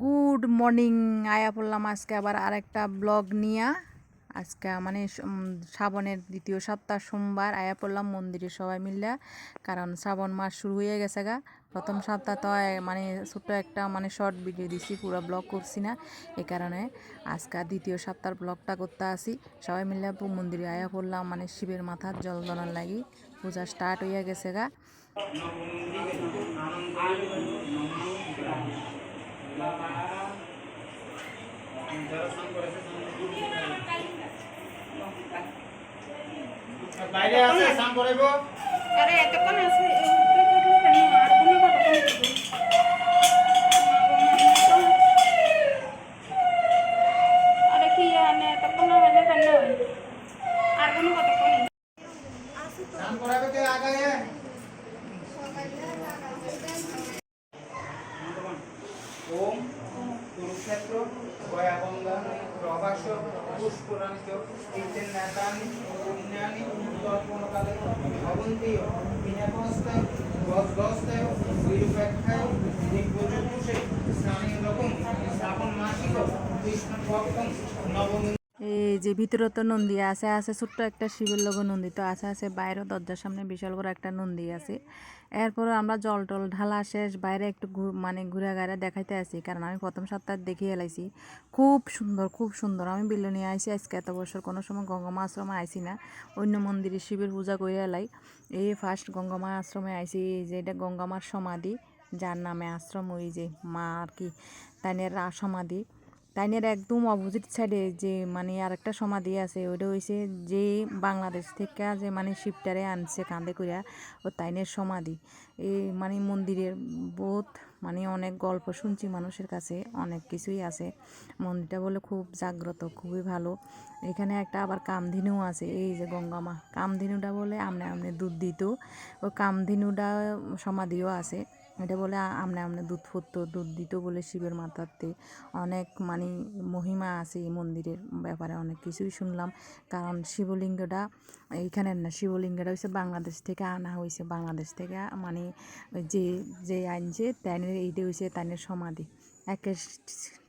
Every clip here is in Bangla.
গুড মর্নিং আয়া পড়লাম আজকে আবার আরেকটা ব্লগ নিয়ে। আজকে মানে শ্রাবণের দ্বিতীয় সপ্তাহ সোমবার আয়া পড়লাম মন্দিরে সবাই মিলে কারণ শ্রাবণ মাস শুরু হয়ে গেছে গা। প্রথম সপ্তাহ তো এ, মানে ছোট্ট একটা মানে শর্ট ভিডিও দিছি পুরো ব্লগ করছি না এই কারণে আজকে দ্বিতীয় সপ্তাহের ব্লগটা করতে আসি। সবাই মিলে পু- মন্দিরে আয়া পড়লাম মানে শিবের মাথার জল দনার লাগি পূজা স্টার্ট হয়ে গেছে গা। বাইরে আছে স্নান করাইব। আরে এতক্ষণ আছে আর কোনো কথা বলতে আরে কি জানে এতক্ষণ না হলে কেন আর কোনো কথা কোনি স্নান করাইবে কে আগে ওম কুরুক্ষেত্র গয়াগঙ্গা প্রভাস পুষ্পুরাণিত ইত্যেন নেতানি পুণ্যানি তর্পণকালে ভবন্তিও বিনাকস্তায় গজগস্তায় বিরূপেক্ষায় নির্বজুষে স্নানীয় রকম, স্থাপন মাসিক কৃষ্ণ ভক্তম নবমী যে ভিতরে তো নন্দী আছে আছে ছোট্ট একটা শিবের লোক নন্দী, তো আছে আছে বাইরে দরজার সামনে বিশাল বড় একটা নন্দী আছে। এরপর আমরা জল টল ঢালা শেষ, বাইরে একটু মানে ঘুরে ঘাড়ে দেখাইতে আসি, কারণ আমি প্রথম সপ্তাহ দেখে এলাইছি। খুব সুন্দর খুব সুন্দর, আমি বিল্ল নিয়ে আইসি আজকে এত বছর কোনো সময় গঙ্গামা আশ্রমে আইসি না, অন্য মন্দিরে শিবের পূজা করে এলাই। এই ফার্স্ট গঙ্গামা আশ্রমে আইসি যে এটা গঙ্গামার সমাধি, যার নামে আশ্রম, ওই যে মা আর কি, তাইনের সমাধি। তাইনের একদম অপোজিট সাইডে যে মানে আরেকটা সমাধি আছে ওটা হইছে যে বাংলাদেশ থেকে যে মানে শিবটারে আনছে কাঁধে করিয়া ও তাইনের সমাধি। এই মানে মন্দিরের বহুত মানে অনেক গল্প শুনছি মানুষের কাছে, অনেক কিছুই আছে। মন্দিরটা বলে খুব জাগ্রত, খুবই ভালো। এখানে একটা আবার কামধেনু আছে, এই যে গঙ্গামা কামধেনুটা বলে আমনে আমনে দুধ দিত। ও কামধেনুটা সমাধিও আছে। এটা বলে আমনে আমনে দুধ ফুটতো, দুধ দিত বলে শিবের মাথাতে। অনেক মানে মহিমা আছে এই মন্দিরের ব্যাপারে, অনেক কিছুই শুনলাম। কারণ শিবলিঙ্গটা এইখানের না, শিবলিঙ্গটা হচ্ছে বাংলাদেশ থেকে আনা হয়েছে বাংলাদেশ থেকে মানে যে যে যে আনছে তাইনের এইটা হয়েছে তাইনের সমাধি। একে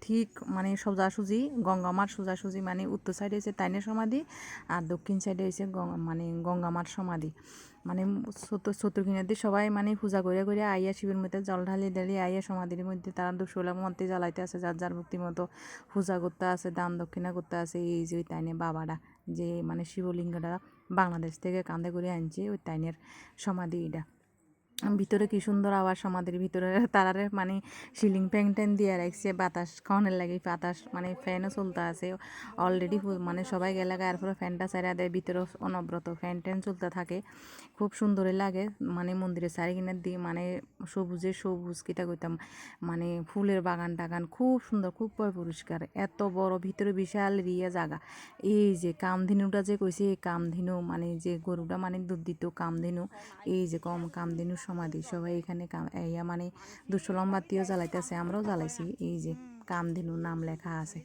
ঠিক মানে সোজাসুজি, গঙ্গামার সোজাসুজি মানে উত্তর সাইডে হচ্ছে তাইনের সমাধি আর দক্ষিণ সাইডে গঙ্গা মানে গঙ্গামার সমাধি। মানে চতুর্কিনার দিয়ে সবাই মানে পূজা করে করে আইয়া শিবের মধ্যে জল ঢালি ঢালি আইয়া সমাধির মধ্যে তারা দুশোলা মন্ত্রে জ্বালাইতে আছে, যার যার ভক্তি মতো পূজা করতে আছে, দান দক্ষিণা করতে আছে, এই যে ওই তাইনে বাবাটা যে মানে শিবলিঙ্গটা বাংলাদেশ থেকে কাঁধে করে আনছে, ওই তাইনের সমাধি এটা ভিতরে কি সুন্দর আবার সমাধির ভিতরে। তারারে মানে সিলিং ফ্যান ট্যান দিয়ে রাখছে, বাতাস খাওয়ানোর লাগে বাতাস মানে ফ্যানও চলতে আছে। অলরেডি মানে সবাই গেলে এরপরে ফ্যানটা ছাড়া দেয়, ভিতরে অনব্রত ফ্যান ট্যান চলতে থাকে। খুব সুন্দরই লাগে মানে মন্দিরের চারিকিনার দিয়ে মানে সবুজে সবুজ কিটা কইতাম মানে ফুলের বাগান টাগান খুব সুন্দর, খুব পরিষ্কার। এত বড়, ভিতরে বিশাল রিয়া জায়গা এই যে কামধেনুটা যে কইছে, এই কামধেনু মানে যে গরুটা মানে দুধ দিত, কামধেনু, এই যে কম কামধেনু সমাধি, সবাই এখানে ইয়া মানে দুশো লম্বাতিও জ্বালাইতেছে, আমরাও জ্বালাইছি, এই যে কামধেনু নাম লেখা আছে।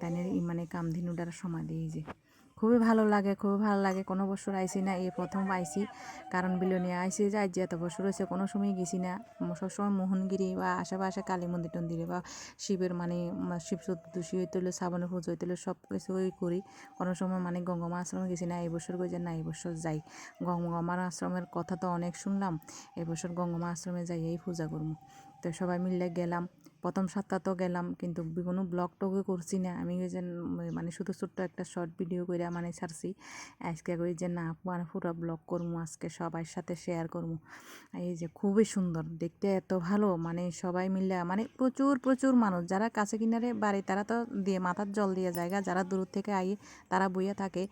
তাই মানে কামধেনুটার সমাধি, এই যে। খুবই ভালো লাগে, খুবই ভালো লাগে। কোনো বছর আইসি না, এই প্রথম আইসি কারণ বিলনিয়া আইসি যে আজ এত বছর হয়েছে কোনো সময় গেছি না। সবসময় মোহনগিরি বা আশেপাশে কালী মন্দির টন্দিরে বা শিবের মানে শিব চতুর্দশী হইতে হলে শ্রাবণের পুজো হইতে হলে সব কিছুই করি। কোনো সময় মানে গঙ্গমা আশ্রমে গেছি না, এই বছর কই যে না, এই বছর যাই। গঙ্গমার আশ্রমের কথা তো অনেক শুনলাম এবছর গঙ্গমা আশ্রমে যাই, এই পূজা করব তো সবাই মিলে গেলাম। প্রথম সপ্তাহ তো গেলাম, কিন্তু কোনো ব্লগ টগও করছি না। আমি ওই যে মানে শুধু ছোট্ট একটা শর্ট ভিডিও করে মানে ছাড়ছি। আজকে করি যে না মানে পুরো ব্লগ করব আজকে সবার সাথে শেয়ার করব এই যে খুবই সুন্দর, দেখতে এত ভালো মানে সবাই মিলে মানে প্রচুর প্রচুর মানুষ। যারা কাছে কিনারে বাড়ি, তারা তো দিয়ে মাথার জল দিয়ে জায়গা যারা দূর থেকে আই তারা বইয়া থাকে।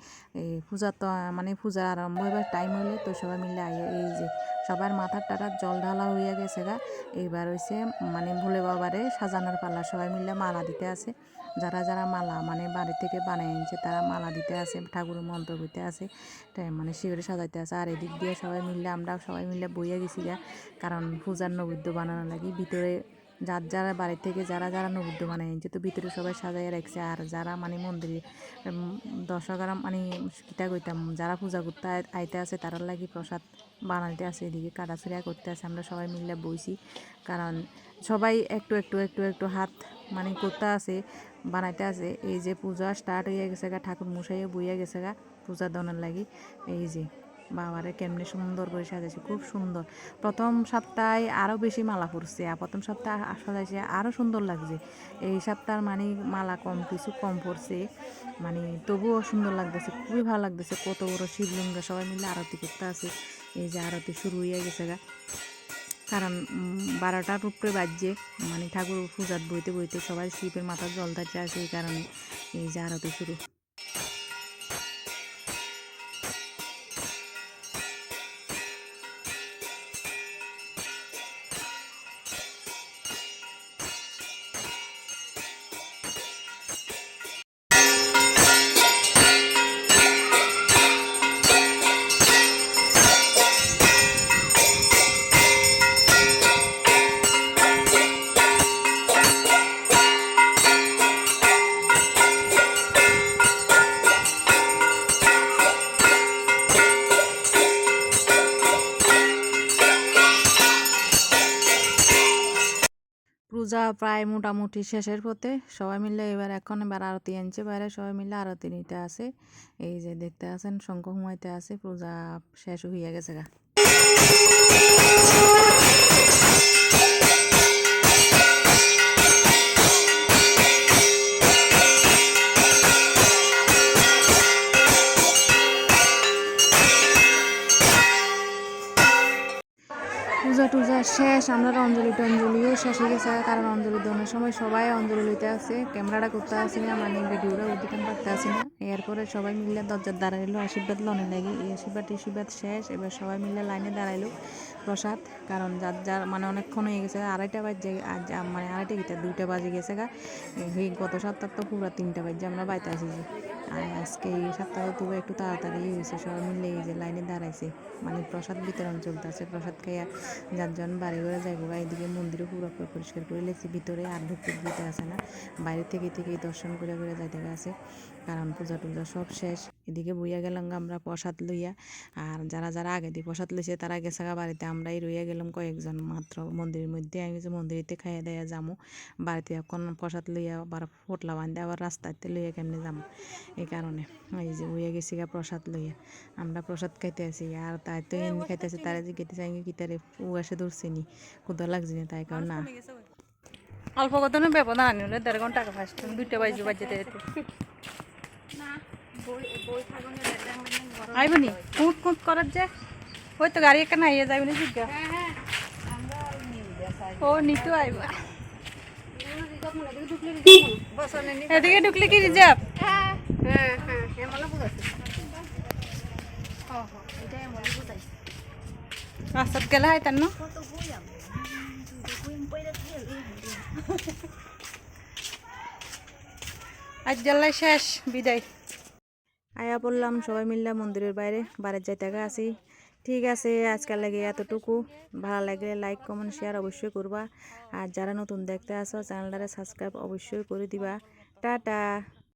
এই পূজা তো মানে পূজা আরম্ভ হইবার টাইম হলে তো সবাই মিলে আইয়ে এই যে সবার মাথার টাটার জল ঢালা হইয়া গেছে গা। এইবার হইছে মানে ভোলে বাবারে সাজানোর পাল্লা সবাই মিলে মালা দিতে আছে। যারা যারা মালা মানে বাড়ি থেকে বানিয়ে আনছে তারা মালা দিতে আছে, ঠাকুরের মন্ত্র বইতে আছে মানে শিবের সাজাইতে আছে। আর এদিক দিয়ে সবাই মিললে আমরা সবাই মিলে বইয়া গেছি গা। কারণ পূজার নৈবেদ্য বানানো লাগে ভিতরে যার যারা বাড়ি থেকে যারা যারা নৈবেদ্য বানায় আনছে তো ভিতরে সবাই সাজাই রাখছে। আর যারা মানে মন্দিরে দর্শকরা মানে কিতা কইতাম, যারা পূজা করতে আই- আইতে আছে, তারার লাগি প্রসাদ বানাইতে আছে, এদিকে কাটাছড়িয়া করতে আছে, আমরা সবাই মিলে বইছি। কারণ সবাই একটু একটু একটু একটু হাত মানে করতে আছে, বানাইতে আছে। এই যে পূজা স্টার্ট হয়ে গেছে গা, ঠাকুর মশাইও বইয়া গেছে গা পূজা দনের লাগি। এই যে বাবারে কেমনে সুন্দর করে সাজাইছে, খুব সুন্দর। প্রথম সপ্তাহে আরও বেশি মালা পড়ছে আর প্রথম সপ্তাহে সাজাইছে আরও সুন্দর লাগছে। এই সপ্তাহ মানে মালা কম, কিছু কম পড়ছে মানে তবুও সুন্দর লাগতেছে, খুবই ভালো লাগতেছে। কত বড় শিবলিঙ্গ সবাই মিলে আরতি করতে আছে। এই যে আরতি শুরু হয়ে গেছে গা। কারণ বারোটা বারোটার উপরে বাজছে। মানে ঠাকুর পূজার বইতে বইতে সবাই শিবের মাথার জল থাকছে আছে এই কারণে এই যে আরতি শুরু। পূজা প্রায় মোটামুটি শেষের পথে। সবাই মিলে এবার এখন এবার আরতি আনছে। বাইরে সবাই মিলে আরতি নিতে আছে এই যে দেখতে আছেন, শঙ্খ হুমাইতে আছে পূজা শেষ হইয়া গেছে গা। পূজা টুজা শেষ আমরা অঞ্জলি টঞ্জলিও শেষ হয়ে গেছে, কারণ অঞ্জলি দেওয়ার সময় সবাই অঞ্জলি লইতে আছে, ক্যামেরাটা করতে আসি না মানে ভিডিওটা উদ্দিকান করতে আসে না। এরপরে সবাই মিলে দরজার দাঁড়াইলো আশীর্বাদ লনে লাগে। এই আশীর্বাদ আশীর্বাদ শেষ, এবার সবাই মিলে লাইনে দাঁড়াইলো প্রসাদ, কারণ যার যার মানে অনেকক্ষণ হয়ে গেছে, আড়াইটা বাজে মানে আড়াইটা গিয়ে দুইটা বাজে গেছে গা। গত সপ্তাহ তো পুরো তিনটা বাজে আমরা বাইতে আসিছি। আর আজকে এই সপ্তাহে তবু একটু তাড়াতাড়ি হয়েছে, সবাই মিলে এই যে লাইনে দাঁড়াইছে। মানে প্রসাদ বিতরণ চলতেছে, প্রসাদ খাইয়া যার যারজন বাড়ি ঘরে যাইব এদিকে মন্দিরও পুরো পরিষ্কার করে লেছি, ভিতরে আর ঢুকতে দিতে আসে না। বাইরে থেকে থেকেই দর্শন করে করে যাইতে আছে কারণ পূজা টুজা সব শেষ। এদিকে বইয়া গেলাম আমরা প্রসাদ লইয়া, আর যারা যারা আগে দিয়ে প্রসাদ লইছে তারা গেছে বাড়িতে। আমরাই রইয়া গেলাম কয়েকজন মাত্র, মন্দিরের মধ্যে আমি যে মন্দিরেতে খাইয়া দেয়া যামু, বাড়িতে এখন প্রসাদ লইয়া আবার ফোটলা বান্ধে আবার রাস্তাতে লইয়া কেমনে যামু। এই কারণে। এই যে বইয়া গেছি গা প্রসাদ লইয়া। আমরা প্রসাদ খাইতে আছি আর তাই তো এমনি খাইতে আছে তারা যে খেতে চাই কি তারে ও এসে ধরছে নি। কোথাও লাগছে না তাই কারণ না। অল্প কত না ব্যবধান আনি হলে দেড় ঘণ্টা টাকা ফার্স্ট দুইটা বাজে বাজে না বই বই থাকবে না দেখা হবে না বড় আইব নি কুট কুট করার যে। ওই তো গাড়ি একটা নাইয়ে যাইব না জিজ্ঞা। হ্যাঁ হ্যাঁ ও নিতু আইবা। এদিকে ঢুকলে কি রিজার্ভ? হ্যাঁ হ্যাঁ হ্যাঁ বুঝাইছে বুঝাইছে রাস্তাত গেলে হয় তার না? আজ জ্বালাই শেষ বিদায়। আয়া বললাম সবাই মিললাম মন্দিরের বাইরে বাড়ির যাইতে আছি ঠিক আছে আজকাল লাগে এতটুকু। ভালো লাগলে লাইক কমেন্ট শেয়ার অবশ্যই করবা। আর যারা নতুন দেখতে আসো চ্যানেলটারে সাবস্ক্রাইব অবশ্যই করে দিবা। টাটা।